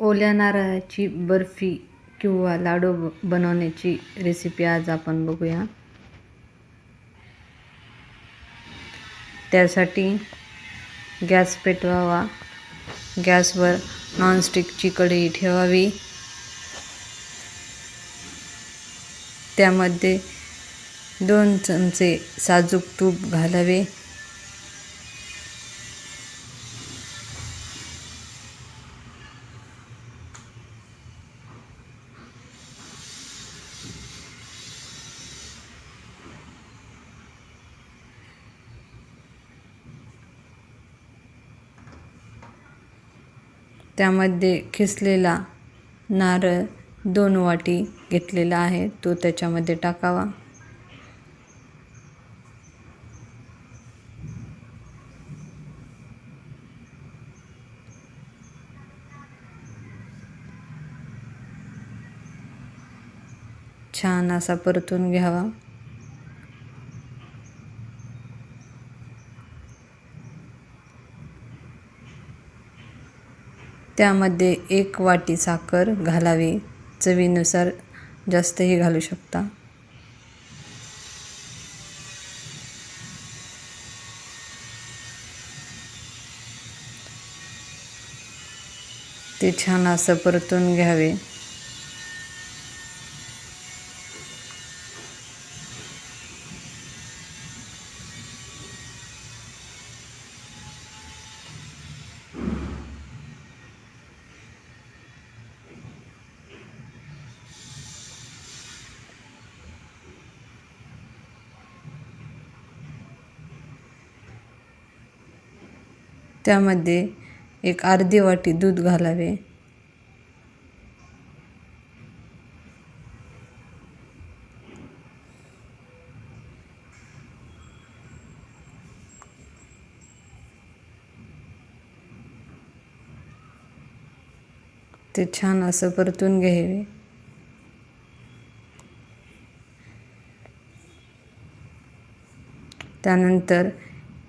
ओल्या नारळाची बर्फी किंवा लाडू ब बनवण्याची रेसिपी आज आपण बघूया. त्यासाठी गॅस पेटवावा. गॅसवर नॉनस्टिकची कढई ठेवावी. त्यामध्ये दोन चमचे साजूक तूप घालावे. त्यामध्ये खिसलेला नारळ दोन वाटी घेतलेला आहे. तो त्याच्यामध्ये टाकावा. छान असा परतून घ्यावा. त्यामध्ये एक वाटी साखर घालावी. चवीनुसार जास्तही घालू शकता. ते छान असं परतून घ्यावे. त्यामध्ये एक अर्धी वाटी दूध घालावे. ते छान असं परतून घ्यावे. त्यानंतर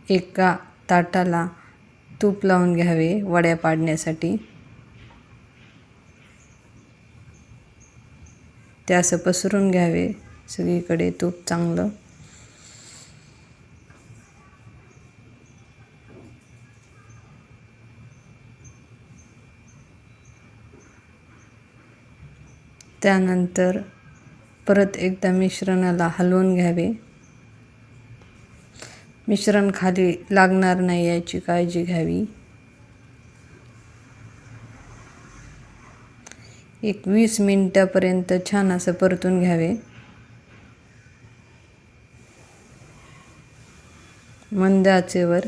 एका ताटाला तूप लावून घ्यावे वड्या पाडण्यासाठी. ते असं पसरून घ्यावे. सगळीकडे तूप चांगलं. त्यानंतर परत एकदा मिश्रणाला हलवून घ्यावे. मिश्रण खाली लागणार नाही याची काळजी घ्यावी. एक वीस मिनटापर्यंत छान असं परतून घ्यावे. मंद आचेवर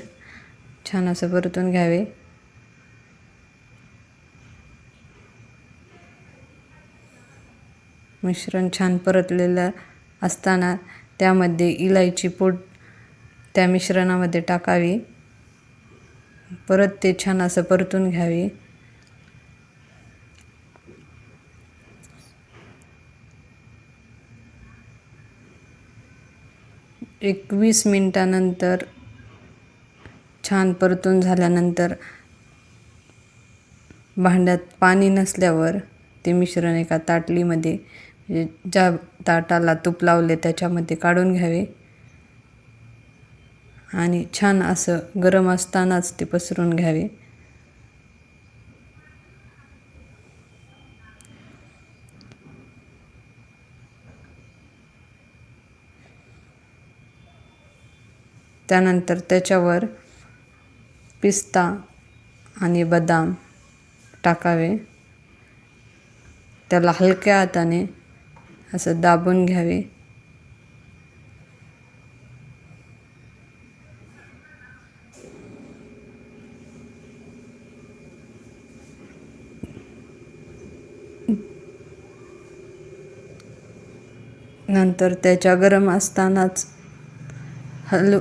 छान असं परतून घ्यावे. मिश्रण छान परतलेलं असताना त्यामध्ये इलायची पोट त्या मिश्रणामध्ये टाकावी. परत ते छान असं परतून घ्यावी. एकवीस मिनटानंतर छान परतून झाल्यानंतर भांड्यात पाणी नसल्यावर ते मिश्रण एका ताटलीमध्ये म्हणजे ज्या ताटाला तूप लावले त्याच्यामध्ये काढून घ्यावे. आणि छान असं गरम असतानाच ते पसरून घ्यावे. त्यानंतर त्याच्यावर पिस्ता आणि बदाम टाकावे. त्याला हलक्या हाताने असं दाबून घ्यावे. नंतर त्याच्या गरम असतानाच हल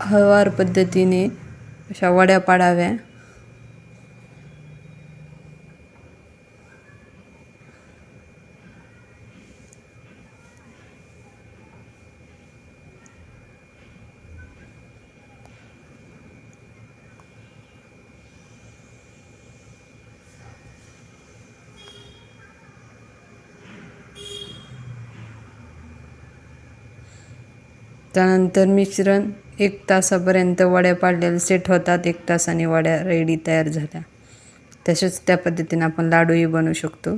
हळवार पद्धतीने अशा वड्या पाडाव्या. त्यानंतर मिश्रण एक तासापर्यंत वड्या पाडलेल्या सेट होतात. एक तासाने वड्या रेडी तयार झाल्या. तसेच त्या पद्धतीने आपण लाडूही बनवू शकतो.